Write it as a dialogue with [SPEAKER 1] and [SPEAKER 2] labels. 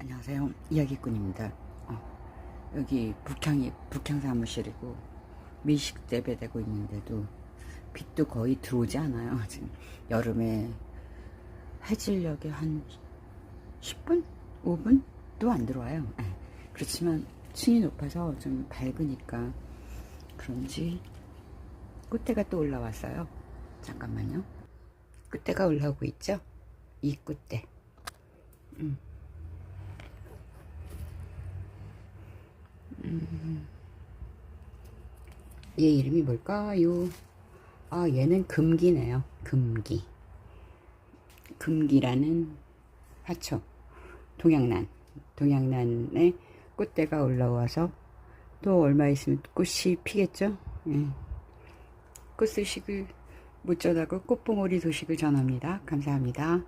[SPEAKER 1] 안녕하세요. 이야기꾼입니다. 어, 여기 북향이 북향 사무실이고 미식 재배되고 있는데도 빛도 거의 들어오지 않아요. 지금 여름에 해질녘에 한 10분? 5분도 안 들어와요. 예. 그렇지만 층이 높아서 좀 밝으니까 그런지 꽃대가 또 올라왔어요. 잠깐만요. 꽃대가 올라오고 있죠? 이 꽃대. 얘 이름이 뭘까요? 아, 얘는 금기네요. 금기. 금기라는 화초. 동양난. 동양난에 꽃대가 올라와서 또 얼마 있으면 꽃이 피겠죠? 예. 꽃 소식을 못 전하고 꽃봉오리 소식을 전합니다. 감사합니다.